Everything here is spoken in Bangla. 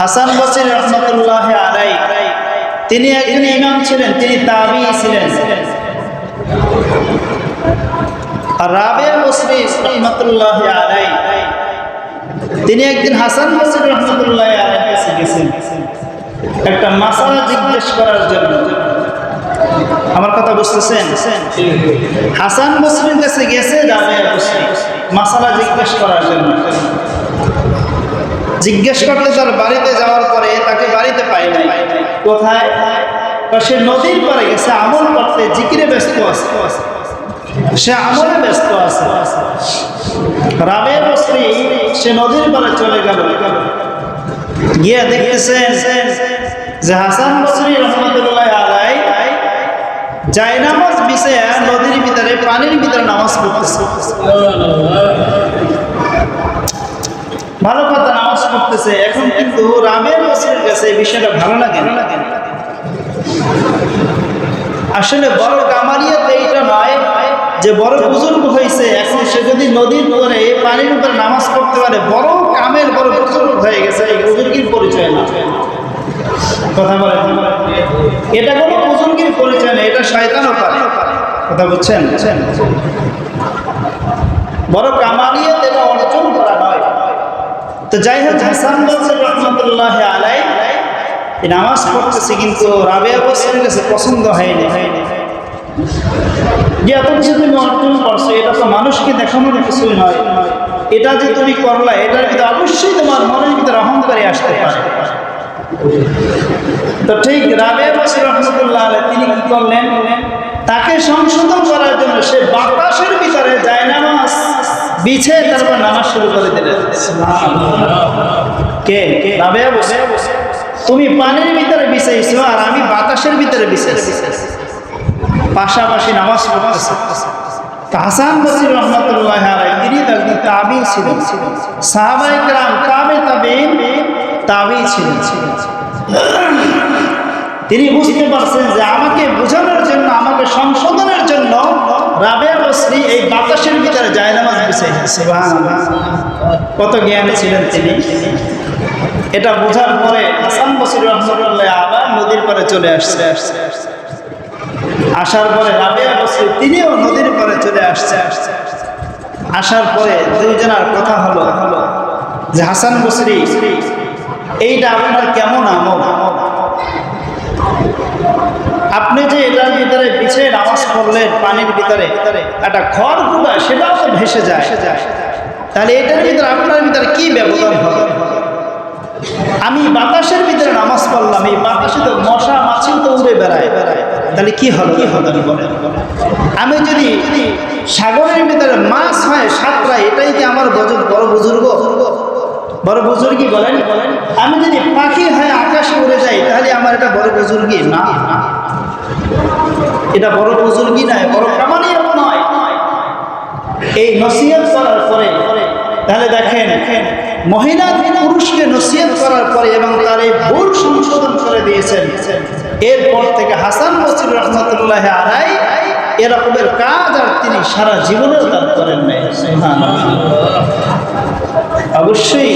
হাসান বসির রহমতুল্লাহ আলাই তিনি একজন ইমাম ছিলেন, তিনি তাবি ছিলেন। আর রাবে বসরি রহমতুল্লাহ আলাই তিনি একদিন হাসান বসির রহমতুল্লাহ আলাই কাছে গেছেন। একটা মাসালা জিজ্ঞেস করার জন্য। আমার কথা বুঝতেছেন? হাসান বসরির কাছে গেছে রাবে বসরি। মাসালা জিজ্ঞেস করার জন্য। জিজ্ঞেস করলে তার বাড়িতে যাওয়ার পরে তাকে বাড়িতে পাই নাই। কোথায়? সে নদীর পরে গেছে, আমল করতে, জিকিরে ব্যস্ত আছে। সে আমলে ব্যস্ত আছে। রাবে বসরি সে নদীর পারে চলে গেল। গিয়ে দেখতেছেন যে হাসান বসরি রহমতুল্লাহ আলাই যাই নামাজ বিছে নদীর ভিতরে, পানির ভিতরে নামাজ পড়তেছে। পড়তেছে এখন কিন্তু রামের বসির কাছে বিষয়টা ভালো লাগে না। আসলে বড় কামারিয়াতে এইটা নয় যে বড় বুজুর্গ হয়েছে, এখন সে যদি নদীর উপরে পানির উপরে নামাজ পড়তে পারে, বড় কামের বড় বুজুর্গ হয়ে গেছে, এই বুজুর্গির পরিচয় না। কথা বলে এটা কোনো বুজুর্গির পরিচয় না, এটা শয়তানও পারে কথা বুঝছেন? বড় কামালিয়াত এটা অর্জন করা নয় তো যাই হোক হাসান বলছে রহমতুল্লাহ আলাই নামাজ পড়তেছে কিন্তু রাবেয়া বসের কাছে পছন্দ হয়নি। যে এত কিছু তুমি অর্জন করছ এটা তো মানুষকে দেখানোর কিছুই নয়। এটা যে তুমি করলা, এটার ভিতরে অবশ্যই তোমার মনের ভিতরে অহংকারী আসতে পারে। তো ঠিক রাবেয়া বসির রহমতুল্লাহ আলাই তিনি কি করলেন? তাকে সংশোধন করার জন্য সে নামাজ বিছে তারপর নামাজ শুরু করে দিলেন কে? কে? রাবেয়া বসে। তুমি পানির ভিতরে বিছাইছো আর আমি বাতাসের ভিতরে বিছাইছি। পাশাপাশি নামাজ পড়তেছে। হাসান বসির রহমতুল্লাহ আলাই তিনি তাবি ছিলেন। সাহাবাই গ্রাম তাবে তাবে তাবি ছিলেন। তিনি বুঝতে পারছেন যে আমাকে বোঝানোর জন্য আমাকে সংশোধনের জন্য রাবে বসরি এই বাতাসের ভিতরে যায়। বিছাইছে কত জ্ঞানী ছিলেন তিনি। এটা বোঝার পরে হাসান বসির রহমতুল্লাহ আবার নদীর পরে চলে আসছে। আসছে আসার পরে রাবেয়া বসরি তিনিও নদীর পরে চলে আসছে। আসছে আসার পরে দুইজনার কথা হলো হলো যে, হাসান বসরি এইটা আপনার কেমন আমল? আপনি যে ভিতরে পিছিয়ে নামাজ পড়লেন, পানির ভিতরে। একটা খড় গুঁড়া সেটাও তো ভেসে যায়। তাহলে এটার ভিতরে আপনার ভিতরে কি ব্যবধান হবে? আমি বাতাসের ভিতরে নামাজ পড়লাম, এই বাতাসে তো মশা, মাছি তো উড়ে বেড়ায়। তাহলে কি হলো? কি হলো? আমি যদি সাগরের ভিতরে মাছ হয়, সাতটা, এটাই কি আমার বড় বড় বুজুর্গ? বড় বুজুর্গি বলেন। আমি যদি পাখি হয়, আকাশে উড়ে যাই, তাহলে আমার এটা বড় বুজুর্গি না। এটা বড় বুজুর্গি নয় বড় কামানিও নয়। এই নসিহত করার পরে, তাহলে দেখেন, মহিলা পুরুষকে নসিহত করার পরে এবং তার এই ভুল সংশোধন করে দিয়েছেন, এরপর থেকে হাসান বসির রহমতুল্লাহ আলাই এরকমের কাজ আর তিনি সারা জীবনেও তার করেন নাই। অবশ্যই